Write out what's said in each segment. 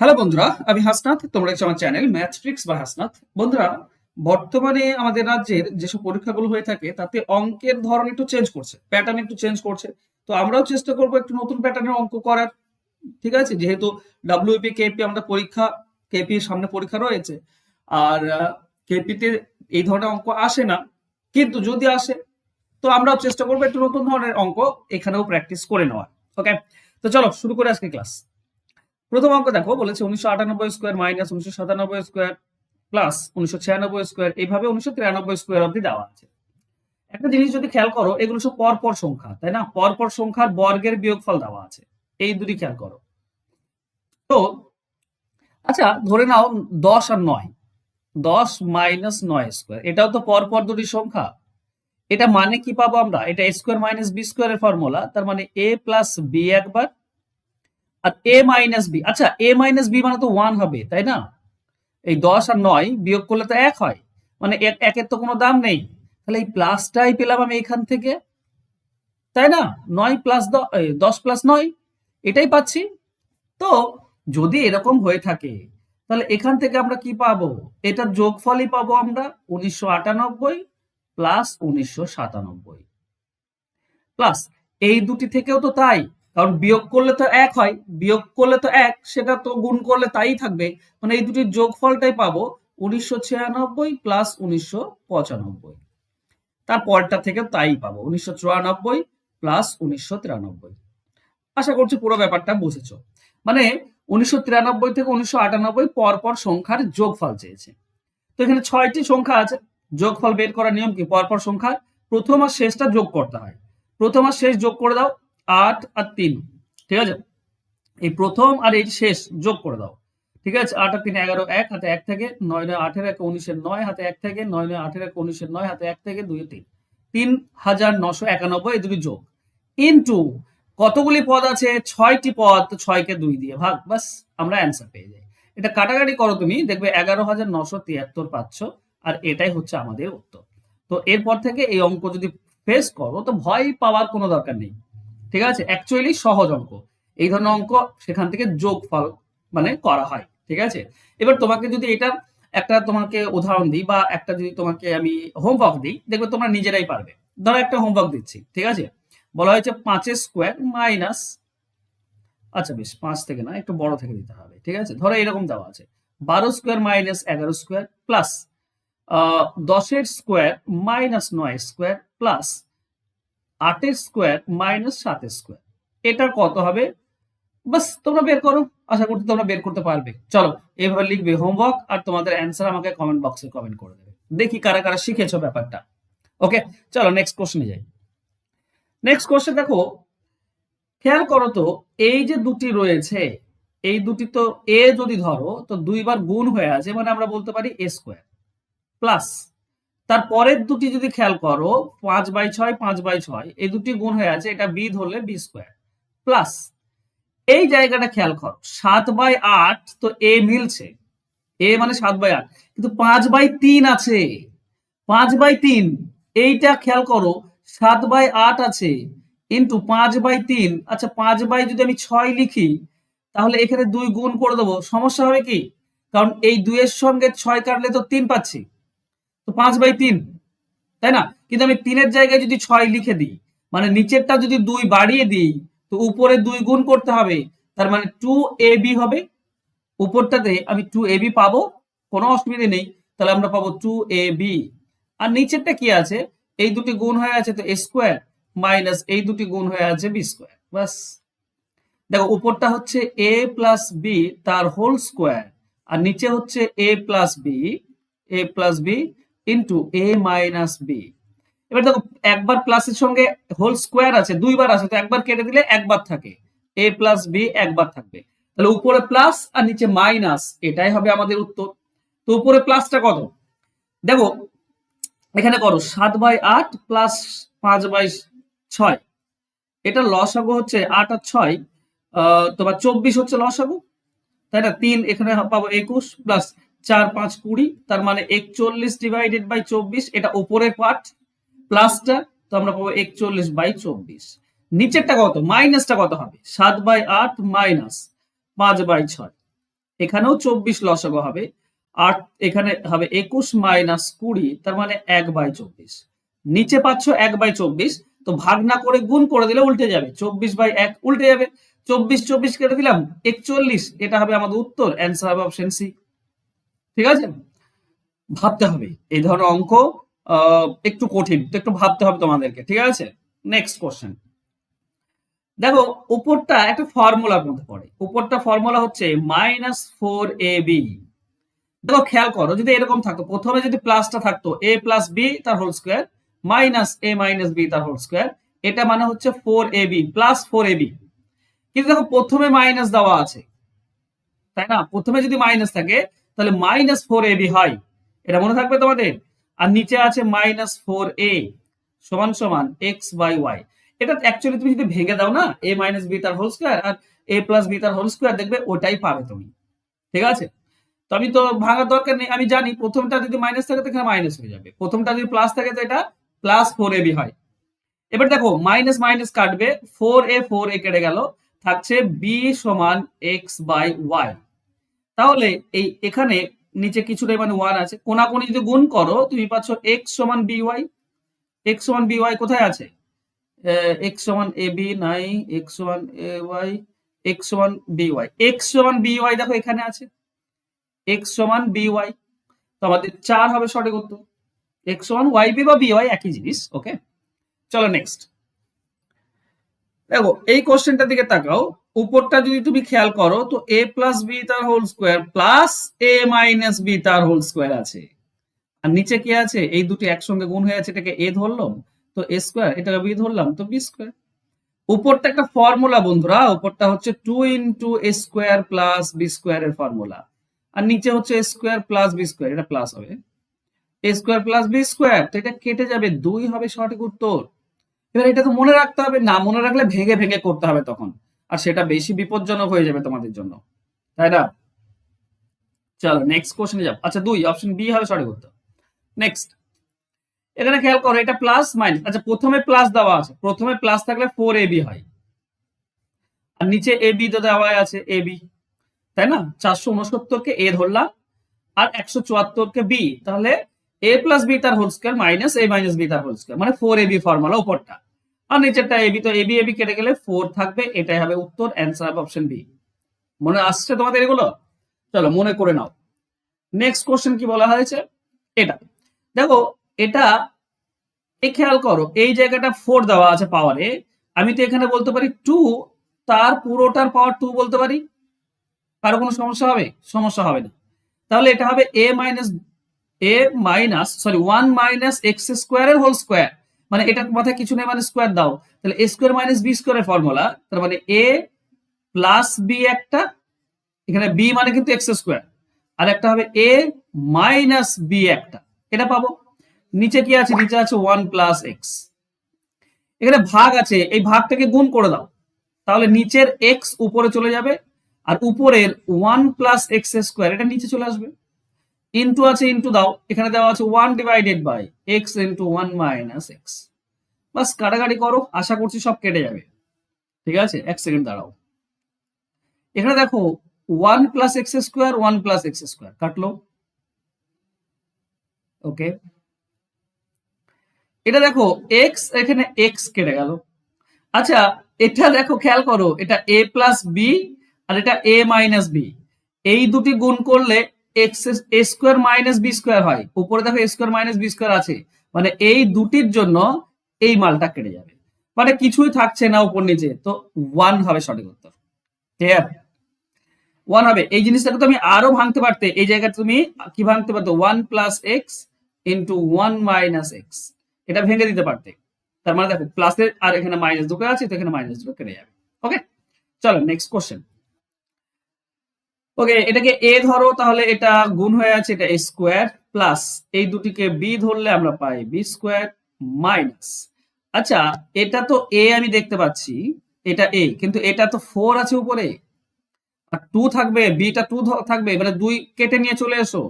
Hello বন্ধুরা, আমি হাসনাথ, তোমরা আমার চ্যানেল ম্যাথ ট্রিক্স বা হাসনাথ। বন্ধুরা, বর্তমানে আমাদের রাজ্যের যেসব পরীক্ষাগুলো হয়ে থাকে, তাতে অঙ্কের ধরন একটু চেঞ্জ করছে প্যাটার্ন একটু চেঞ্জ করছে। তো আমরাও চেষ্টা করব একটু নতুন প্যাটার্নের অঙ্ক করার, ঠিক আছে? যেহেতু ডাব্লিউপি কেপি আমাদের পরীক্ষা কেপি সামনে পরীক্ষা রয়েছে, আর কেপিতে এই ধরনের অঙ্ক আসে না, কিন্তু যদি আসে, তো আমরাও চেষ্টা করব একটু নতুন ধরনের অঙ্ক এখানেও প্র্যাকটিস করে নেওয়ার ওকে তো চলো, শুরু করে আজকে ক্লাস প্রথম অঙ্ক দেখো, বলেছে উনিশশো আটানব্বই স্কোয়ার মাইনাস উনিশশো সাতানব্বই স্কোয়ার প্লাস উনিশশো ছিয়ানব্বই স্কোয়ার এইভাবে উনিশশো তিরানব্বই স্কোয়ার অব্দি দেওয়া আছে। একটা জিনিস যদি খেয়াল করো, এগুলো সব পরপর সংখ্যা, তাই না? পরপর সংখ্যার বর্গের বিয়োগফল দেওয়া আছে। এই দুটি খেয়াল করো। তো আচ্ছা ধরে নাও দশ আর নয়। দশ মাইনাস নয় স্কোয়ার এটাও তো পরপর দুটি সংখ্যা। এটা মানে কি পাবো আমরা? এটা স্কোয়ার মাইনাস বি স্কোয়ারের ফর্মুলা তার মানে এ প্লাস বি একবার আর এ মাইনাস বি আচ্ছা এ মাইনাস বি মানে তো ওয়ান হবে, তাই না? এই দশ আর নয় বিয়োগ করলে তো এক হয় মানে এক- একের তো কোনো দাম নেই, তাহলে এই প্লাসটাই পেলাম আমি এখান থেকে, তাই না? নয় প্লাস দশ প্লাস নয়, এটাই পাচ্ছি, তো যদি এরকম হয়ে থাকে, তাহলে এখান থেকে আমরা কি পাবো? এটার যোগফলই পাবো আমরা উনিশশো আটানব্বই প্লাস উনিশশো সাতানব্বই প্লাস এই দুটি থেকেও তো তাই কারণ বিয়োগ করলে তো এক হয়, বিয়োগ করলে তো এক, সেটা তো গুণ করলে তাই থাকবে। মানে এই দুটির যোগফলটাই পাবো উনিশশো ছিয়ানব্বই প্লাস উনিশশো পঁচানব্বই। তার পরটা থেকে তাই পাবো, উনিশশো চুরানব্বই প্লাস উনিশশো তিরানব্বই। আশা করছি পুরো ব্যাপারটা বুঝেছ। মানে উনিশশো তিরানব্বই থেকে উনিশশো আটানব্বই পরপর সংখ্যার যোগফল চেয়েছে। তো এখানে ছয়টি সংখ্যা আছে, যোগফল বের করার নিয়ম কি? পরপর সংখ্যার প্রথম আর শেষটা যোগ করতে হয়। প্রথম আর শেষ যোগ করে দাও আট আর তিন, ঠিক আছে? এই প্রথম আর এই শেষ যোগ করে দাও, ঠিক আছে? আট আর তিন এগারো এক, হাতে এক থেকে, নয় নয় আঠের এক উনিশের নয়, হাতে এক থেকে, নয় নয় আঠের এক উনিশের নয়, হাতে এক থেকে দুই তিন। তিন হাজার নশো একানব্বই, এই দুটি যোগ। ইন্টু কতগুলি পদ আছে? ছয়টি পদ ছয়কে দুই দিয়ে ভাগ বাস আমরা অ্যান্সার পেয়ে যাই। এটা কাটাকাটি করো তুমি, দেখবে এগারো হাজার নশো তিয়াত্তর পাচ্ছ, আর এটাই হচ্ছে আমাদের উত্তর। তো এরপর থেকে এই অঙ্ক যদি ফেস করো, তো ভয় পাওয়ার কোনো দরকার নেই। ঠিক আছে? অ্যাকচুয়ালি সহজ অঙ্ক। এই ধরনের অঙ্ক সেখান থেকে যোগফল মানে করা হয়, ঠিক আছে? এবার তোমাকে যদি এটা একটা তোমাকে উদাহরণ দিই বা একটা যদি তোমাকে আমি হোমওয়ার্ক দিই, দেখবে তোমরা নিজেরাই পারবে। ধরো একটা হোমওয়ার্ক দিচ্ছি, ঠিক আছে? বলা হয়েছে পাঁচের স্কোয়ার মাইনাস আচ্ছা বেশ, পাঁচ থেকে না, একটু বড় থেকে দিতে হবে, ঠিক আছে? ধরো এরকম দেওয়া আছে। বারো স্কোয়ার মাইনাস এগারো স্কোয়ার প্লাস দশের স্কোয়ার মাইনাস নয় স্কোয়ার প্লাস আটের স্কোয়ার মাইনাস সাতের স্কোয়ার এটার কত হবে? বাস, তোমরা বের করো। আশা করছি তোমরা বের করতে পারবে। চলো, এভাবে লিখবে হোমওয়ার্ক আর তোমাদের অ্যান্সার আমাকে কমেন্ট বক্সে কমেন্ট করে দেবে। দেখি কারা কারা শিখেছো ব্যাপারটা। ওকে চলো নেক্সট কোশ্চেনে যাই। নেক্সট কোশ্চেন দেখো, খেয়াল করো তো, এই যে দুটি রয়েছে, এই দুটি তো এ যদি ধরো, তো দুইবার গুণ হয়ে আছে মানে আমরা বলতে পারি এ স্কোয়ার প্লাস তার পরের দুটি যদি খেয়াল করো, পাঁচ বাই ছয়, পাঁচ বাই ছয়, এই দুটি গুণ হয়ে আছে, এটা বি ধরলে বি স্কোয়ার। প্লাস, এই জায়গাটা খেয়াল করো, সাত বাই আট তো এ মিলছে। এ মানে সাত বাই আট, কিন্তু পাঁচ বাই তিন আছে। পাঁচ বাই তিন, এইটা খেয়াল করো, সাত বাই আট আছে ইন্টু পাঁচ বাই তিন আচ্ছা পাঁচ বাই যদি আমি ছয় লিখি, তাহলে এখানে দুই গুণ করে দেবো। সমস্যা হবে কি? কারণ এই দুইয়ের সঙ্গে ছয় কাটলে তো তিন পাচ্ছি। তো পাঁচ বাই তিন, তাই না? কিন্তু আমি তিনের জায়গায় যদি ছয় লিখে দিই মানে নিচেরটা যদি দুই বাড়িয়ে দিই, তো উপরে দুই গুণ করতে হবে, তার মানে টু এ বি হবে। উপরটাতে আমি টু এ বি পাবো, কোনো অসুবিধা নেই, তাহলে আমরা পাবো টু এ বি আর নিচেরটা কি আছে? এই দুটি গুণ হয়ে আছে তো স্কোয়ার মাইনাস এই দুটি গুণ হয়ে আছে বি স্কোয়ার বাস দেখো, উপরটা হচ্ছে এ প্লাস বি তার হোল স্কোয়ার আর নিচে হচ্ছে A plus B A plus B into A minus B এবার দেখো, একবার প্লাসের সঙ্গে হোল স্কোয়ার আছে, দুইবার আছে, তো একবার কেটে দিলে একবার থাকে। এ প্লাস বি একবার থাকবে। তাহলে উপরে প্লাস আর নিচে মাইনাস এটাই হবে আমাদের উত্তর। তো উপরে প্লাসটা কত? দেখো, এখানে করো, সাত বাই আট প্লাস পাঁচ বাই ছয়। এটা লসাগু হচ্ছে আট আর ছয় তোমার চব্বিশ হচ্ছে লসাগু। তাই না? তিন এখানে পাবো একুশ প্লাস চার পাঁচ কুড়ি, তার মানে একচল্লিশ ডিভাইডেড বাই চব্বিশ, এটা উপরের পার্ট প্লাসটা তো আমরা পাবো একচল্লিশ বাই চব্বিশ। নিচেরটা কত? মাইনাসটা কত হবে? সাত বাই আট মাইনাস পাঁচ বাই ছয়। এখানেও চব্বিশ লসগ হবে। আর এখানে হবে একুশ মাইনাস কুড়ি, তার মানে এক বাই চব্বিশ। নিচে পাচ্ছ এক বাই চব্বিশ, তো ভাগ না করে গুণ করে দিলে উল্টে যাবে। চব্বিশ বাই এক উল্টে যাবে। চব্বিশ চব্বিশ কেটে দিলাম, একচল্লিশ, এটা হবে আমাদের উত্তর। অ্যান্সার হবে অপশন সি ঠিক আছে? ভাবতে হবে। এই ধরনের অঙ্ক একটু কঠিন, তো একটু ভাবতে হবে তোমাদেরকে, ঠিক আছে? নেক্সট কোশ্চেন দেখো, উপরটা একটা ফর্মুলার মধ্যে পড়ে। উপরটা ফর্মুলা হচ্ছে মাইনাস ফোর এ বি দেখো, খেয়াল করো, যদি এরকম থাকতো, প্রথমে যদি প্লাসটা থাকতো এ প্লাস বি তার whole square minus A minus B তার হোল স্কোয়ার এটা মানে হচ্ছে four A B plus four A B কিন্তু দেখো, প্রথমে মাইনাস দেওয়া আছে। তাই না? প্রথমে যদি মাইনাস থাকে তাহলে মাইনাস ফোর এ বি হয়। এটা মনে থাকবে তোমাদের? আর নিচে আছে মাইনাস ফোর এ সমান সমান এক্স বাই ওয়াই এটা অ্যাকচুয়ালি তুমি যদি ভেঙে দাও না এ মাইনাস বি তার হোল স্কোয়ার আর এ প্লাস বি তার হোল স্কোয়ার দেখবে ওটাই পাবে তুমি। ঠিক আছে? তো আমি তো ভাঙার দরকার নেই। আমি জানি প্রথমটা যদি মাইনাস থাকে তো এখানে মাইনাস হয়ে যাবে। প্রথমটা যদি প্লাস থাকে তো এটা প্লাস ফোর এ বি হয়। এবার দেখো মাইনাস মাইনাস কাটবে। ফোর এ ফোর এ কেটে গেল। থাকছে বি সমান এক্স বাই ওয়াই তাহলে এই এখানে নিচে কিছুটাই মানে ওয়ান আছে। কোনাকুনি যদি গুণ করো, তুমি পাচ্ছ এক্স সমান বি ওয়াই এক্স সমান বি ওয়াই কোথায় আছে? এক্স সমান এ বি নাই এক্স সমান এ ওয়াই এক্স সমান বি ওয়াই এক্স সমান বি ওয়াই দেখো এখানে আছে। এক্স সমান বি ওয়াই তো আমাদের চার হবে সঠিক উত্তর। এক্স সমান ওয়াই বি বা বি ওয়াই একই জিনিস ওকে চলো নেক্সট দেখো, এই কোশ্চেনটার দিকে তাকাও। উপরটা যদি তুমি খেয়াল করো, তো এ প্লাস বি তার whole square plus a minus b তার হোল স্কোয়ার আছে। আর নিচে কি আছে? এই দুটি একসঙ্গে গুণ হয়ে আছে, এটাকে এ ধরলাম, তো এ স্কোয়ার এটাকে বি ধরলাম, তো বি স্কোয়ার উপরটা একটা ফর্মুলা বন্ধুরা, উপরটা হচ্ছে two into a square plus b square এর ফর্মুলা আর নিচে হচ্ছে a square plus b square এটা প্লাস হবে। A square plus b square তো এটা কেটে যাবে দুই হবে সঠিক উত্তর। এবার এটা তো মনে রাখতে হবে, না মনে রাখলে ভেঙে ভেঙে করতে হবে তখন। আর সেটা বেশি বিপজ্জনক হয়ে যাবে তোমাদের জন্য। তাই না? চলো নেক্সট কোশ্চেনে যাব। আচ্ছা দুই অপশন বি হবে সঠিক উত্তর। নেক্সট এখানে খেয়াল করো, এটা প্লাস মাইনাস আচ্ছা প্রথমে প্লাস দেওয়া আছে। প্রথমে প্লাস থাকলে ফোর এ বি হয়। আর নিচে এ বি তো দেওয়া আছে এ বি তাই না? চারশো উনসত্তর কে এ ধরলাম, আর একশো চুয়াত্তরকে বি তাহলে এ প্লাস বি তার whole square minus a minus b তার হোল স্কোয়ার মানে ফোর এ বি ফর্মুলা উপরটা। আর নিচেরটা এবি তো এবি এবি কেটে গেলে ফোর থাকবে, এটাই হবে উত্তর অ্যান্সার হবে অপশন বি মনে আসছে তোমাদের এগুলো? চলো, মনে করে নাও। নেক্সট কোশ্চেন কি বলা হয়েছে? এটা। দেখো, এটা এই খেয়াল করো, এই জায়গাটা ফোর দেওয়া আছে পাওয়ারে আমি তো এখানে বলতে পারি টু তার পুরোটার পাওয়ার টু বলতে পারি। কারও কোনো সমস্যা হবে? সমস্যা হবে না। তাহলে এটা হবে a minus a minus sorry one minus x স্কোয়ারের হোল স্কোয়ার মানে এটার মাথায় কিছু নেই মানে স্কোয়ার দাও। তাহলে এ স্কোয়ার মাইনাস বি স্কোয়ারের ফর্মুলা তার মানে এ প্লাস বি একটা, এখানে বি মানে কিন্তু এক্স স্কোয়ার আর একটা হবে এ মাইনাস বি একটা। এটা পাবো। নিচে কি আছে? নিচে আছে ওয়ান প্লাস এক্স এখানে ভাগ আছে, এই ভাগটাকে গুণ করে দাও। তাহলে নিচের এক্স উপরে চলে যাবে, আর উপরের ওয়ান প্লাস এক্স স্কোয়ার এটা নিচে চলে আসবে। ইন্টু আছে ইন্টু দাও, এখানে দেওয়া আছে one divided by x into one minus x বাস কাটাকাটি করো, আশা করছি সব কেটে যাবে। ঠিক আছে? এক সেকেন্ড দাঁড়াও। এখানে দেখো one plus x square one plus x square কাটলো। ওকে এটা দেখো এক্স এখানে এক্স কেটে গেল। আচ্ছা এটা দেখো, খেয়াল করো, এটা এ প্লাস বি আর এটা এ মাইনাস বি এই দুটি গুণ করলে x a square minus b square হয়। উপরে দেখো a square minus b square আছে। মানে এই দুটির জন্য এই মালটা কেটে যাবে। মানে কিছুই থাকছে না উপর নিচে। তো ওয়ান হবে সঠিক উত্তর। ক্লিয়ার ওয়ান হবে। এই জিনিসটাকে তুমি আরও ভাঙতে পারতে। এই জায়গায় তুমি কি ভাঙতে পারতো? One plus x into one minus x এটা ভেঙে দিতে পারতে। তার মানে দেখো প্লাসের আর এখানে মাইনাস দুটো আছে, তো এখানে মাইনাস দুটো কেটে যাবে। ওকে চলো নেক্সট কোশ্চেন ওকে এটাকে এ ধরো, তাহলে এটা গুণ হয়ে আছে এটা স্কোয়ার প্লাস এই দুটিকে বি ধরলে আমরা পাই বি স্কোয়ার মাইনাস আচ্ছা এটা তো এ আমি দেখতে পাচ্ছি, এটা এ কিন্তু এটা তো ফোর আছে উপরে। আর টু থাকবে বিটা টু থাকবে মানে দুই কেটে নিয়ে চলে এসো।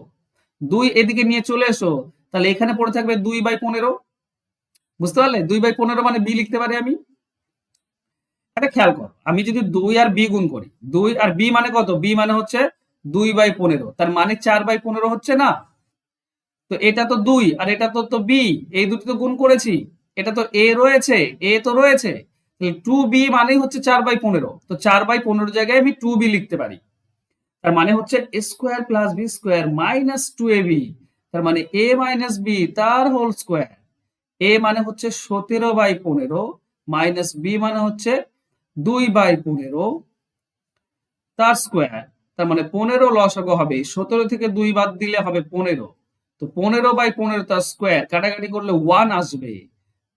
দুই এদিকে নিয়ে চলে এসো, তাহলে এখানে পড়ে থাকবে দুই বাই পনেরো। বুঝতে পারলে? দুই বাই পনেরো মানে বি লিখতে পারি আমি। এটা খেয়াল কর, আমি যদি দুই আর বি গুণ করি, দুই আর বি মানে কত? বি মানে হচ্ছে দুই বাই পনেরো, তার মানে চার বাই পনেরো হচ্ছে না। তো এটা তো দুই, আর এটা তো তো বি এই দুটি তো গুণ করেছি। এটা তো এ রয়েছে এ তো রয়েছে। টু বি মানেই হচ্ছে চার বাই পনেরো। তো চার বাই পনেরো জায়গায় আমি টু বি লিখতে পারি। তার মানে হচ্ছে square plus b square minus two a b তার মানে এ মাইনাস বি তার হোল স্কোয়ার এ মানে হচ্ছে সতেরো বাই পনেরো মাইনাস বি মানে হচ্ছে দুই বাই পনেরো, তার স্কোয়ার তার মানে পনেরো লসাগু হবে, সতেরো থেকে দুই বাদ দিলে হবে পনেরো। তো পনেরো বাই পনেরো তার স্কোয়ার কাটাকাটি করলে ওয়ান আসবে।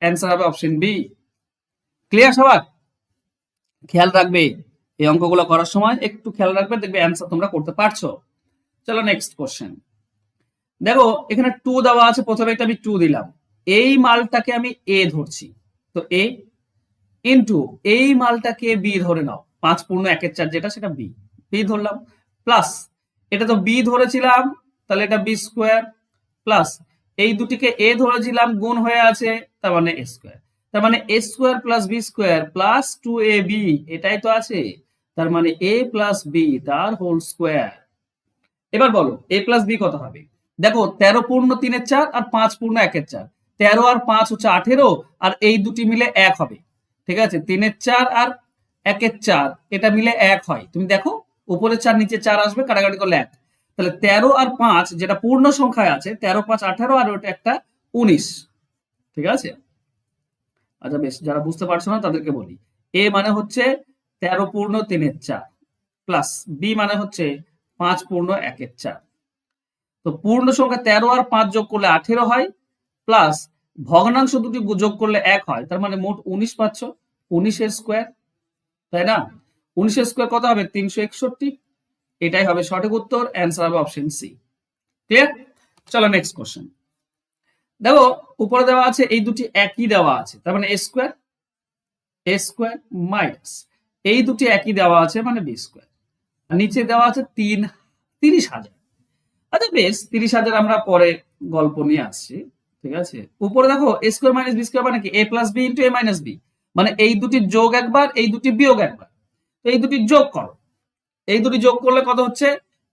অ্যান্সার হবে অপশন বি ক্লিয়ার সবার? খেয়াল রাখবে, এই অঙ্কগুলো করার সময় একটু খেয়াল রাখবে, দেখবে অ্যান্সার তোমরা করতে পারছ। চলো নেক্সট কোশ্চেন দেখো, এখানে টু দেওয়া আছে, প্রথমে একটা আমি টু দিলাম। এই মালটাকে আমি এ ধরছি। তো এ ইনটু এই মালটাকে বি ধরে নাও। পাঁচ পূর্ণ একের চার যেটা, সেটা বি বি ধরলাম। প্লাস এটা তো বি ধরেছিলাম, তাহলে এটা বি স্কোয়ার প্লাস এই দুটিকে এ ধরেছিলাম গুণ হয়ে আছে, তার মানে এ স্কোয়ার তার মানে a square plus b square plus two a b এটাই তো আছে। তার মানে এ প্লাস বি তার হোল স্কোয়ার এবার বলো এ প্লাস বি কত হবে? দেখো, তেরো পূর্ণ তিনের চার আর পাঁচ পূর্ণ একের চার। তেরো আর পাঁচ হচ্ছে আঠেরো, আর এই দুটি মিলে এক হবে। ঠিক আছে? তিনের চার আর একের চার, এটা মিলে এক হয়। তুমি দেখো, উপরের চার নিচে চার আসবে, কাটাকাটি করলে এক। তাহলে তেরো আর পাঁচ যেটা পূর্ণ সংখ্যায় আছে, তেরো, পাঁচ, আঠারো, আর ওটা একটা উনিশ। ঠিক আছে? আচ্ছা বেশ, যারা বুঝতে পারছ না তাদেরকে বলি। এ মানে হচ্ছে তেরো পূর্ণ তিনের চার, প্লাস বি মানে হচ্ছে পাঁচ পূর্ণ একের চার। তো পূর্ণ সংখ্যা তেরো আর পাঁচ যোগ করলে আঠেরো হয়, প্লাস ভগ্নাংশ দুটি যোগ করলে এক হয়, তার মানে মোট উনিশ পাচ্ছ, উনিশের স্কোয়ার, তাই না? উনিশের স্কোয়ার কত হবে? তিনশো একষট্টি। এটাই হবে সঠিক উত্তর অ্যান্সার হবে অপশন সি ক্লিয়ার চলো নেক্সট কোশ্চেন দেখো, উপরে দেওয়া আছে, এই দুটি একই দেওয়া আছে, তার মানে a square a square minus এই দুটি একই দেওয়া আছে মানে বি স্কোয়ার নিচে দেওয়া আছে তিন, তিরিশ হাজার। আচ্ছা বেশ, তিরিশ হাজার আমরা পরে গল্প নিয়ে আসছি, ঠিক আছে? উপরে দেখো a square minus b square মানে কি? A plus b into a minus b মানে এই দুটি যোগ একবার, এই দুটি বিয়োগ একবার। তো এই দুটি যোগ করো। এই দুটি যোগ করলে কত হচ্ছে?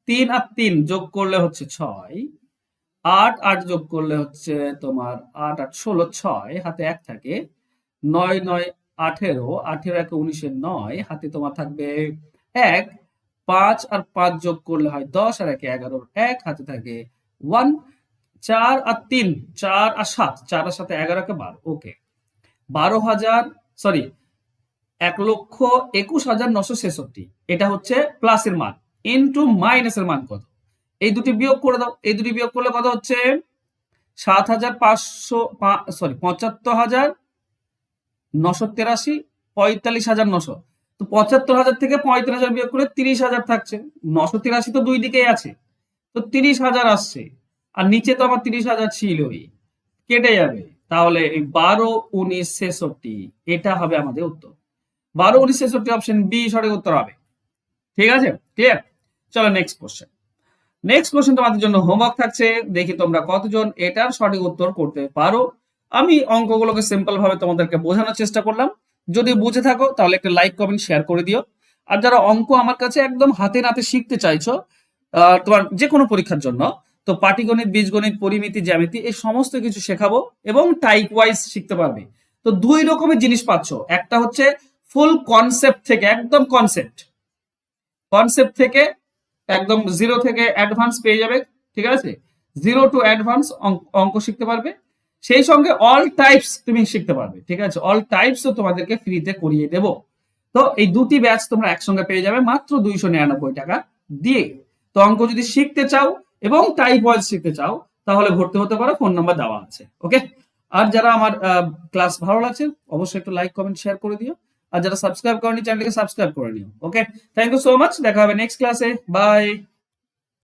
তিন আর তিন যোগ করলে হচ্ছে ছয়। আট আট যোগ করলে হচ্ছে তোমার আট আট, ষোলো, ছয়, হাতে এক থাকে। নয় নয়, আঠেরো আঠেরো, একে উনিশের নয়, হাতে তোমার থাকবে এক। পাঁচ আর পাঁচ যোগ করলে হয় দশ আর একে এগারো এক, হাতে থাকে ওয়ান চার আর তিন, চার আর সাত, চার আর সাথে এগারো কে বারো ওকে বারো হাজার সরি এক লক্ষ একুশ হাজার নশো ছেষট্টি। এটা হচ্ছে প্লাসের মান। ইন্টু মাইনাসের মান কত? এই দুটি বিয়োগ করে দাও। এই দুটি বিয়োগ করলে কত হচ্ছে? সাত হাজার পাঁচশো সরি পঁচাত্তর হাজার নশো তেরাশি, পঁয়তাল্লিশ হাজার নশো। তো পঁচাত্তর হাজার থেকে পঁয়ত্রিশ হাজার বিয়োগ করে তিরিশ হাজার থাকছে। নশো তিরাশি তো দুই দিকেই আছে। তো তিরিশ হাজার আসছে। আর নিচে তো আমার তিরিশ হাজার ছিলই। কেটে যাবে। তাহলে এই বারো উনিশ ছেষট্টি, এটা হবে আমাদের উত্তর। বারো উনিশ ছেষট্টি অপশন বি সঠিক উত্তর হবে। ঠিক আছে? ক্লিয়ার চলো নেক্সট কোশ্চেন নেক্সট কোশ্চেন তোমাদের জন্য হোমওয়ার্ক থাকছে। দেখি তোমরা কতজন এটার সঠিক উত্তর করতে পারো। আমি অঙ্কগুলোকে সিম্পল ভাবে তোমাদেরকে বোঝানোর চেষ্টা করলাম। যদি বুঝে থাকো, তাহলে একটা লাইক কমেন্ট শেয়ার করে দিও। আর যারা অঙ্ক আমার কাছে একদম হাতে নাতে শিখতে চাইছো তোমার যে কোনো পরীক্ষার জন্য, তো পাটিগণিত, বীজগণিত, পরিমিতি, জ্যামিতি, এই সমস্ত কিছু শেখাবো এবং টাইপ ওয়াইজ শিখতে পারবে। তো দুই রকমের জিনিস পাচ্ছ। একটা হচ্ছে ফুল কনসেপ্ট থেকে, একদম কনসেপ্ট কনসেপ্ট থেকে একদম জিরো থেকে অ্যাডভান্স পেয়ে যাবে, ঠিক আছে? জিরো টু অ্যাডভান্স অঙ্ক শিখতে পারবে। সেই সঙ্গে অল টাইপস তুমি শিখতে পারবে, ঠিক আছে? অল টাইপসও তোমাদেরকে ফ্রিতে করিয়ে দেব। তো এই দুটি ব্যাচ তোমরা একসঙ্গে পেয়ে যাবে মাত্র দুইশো নিরানব্বই টাকা দিয়ে। তো অঙ্ক যদি শিখতে চাও এবং টাইপ ওয়াইজ শিখতে চাও, তাহলে ভর্তি হতে পারো ফোন নাম্বার দেওয়া আছে ওকে আর যারা আমার ক্লাস ভালো লাগছে, অবশ্যই একটু লাইক কমেন্ট শেয়ার করে দিও। আর যারা সাবস্ক্রাইব করেনি চ্যানেলকে সাবস্ক্রাইব করে নিও। Okay thank you so much দেখা হবে নেক্সট ক্লাসে বাই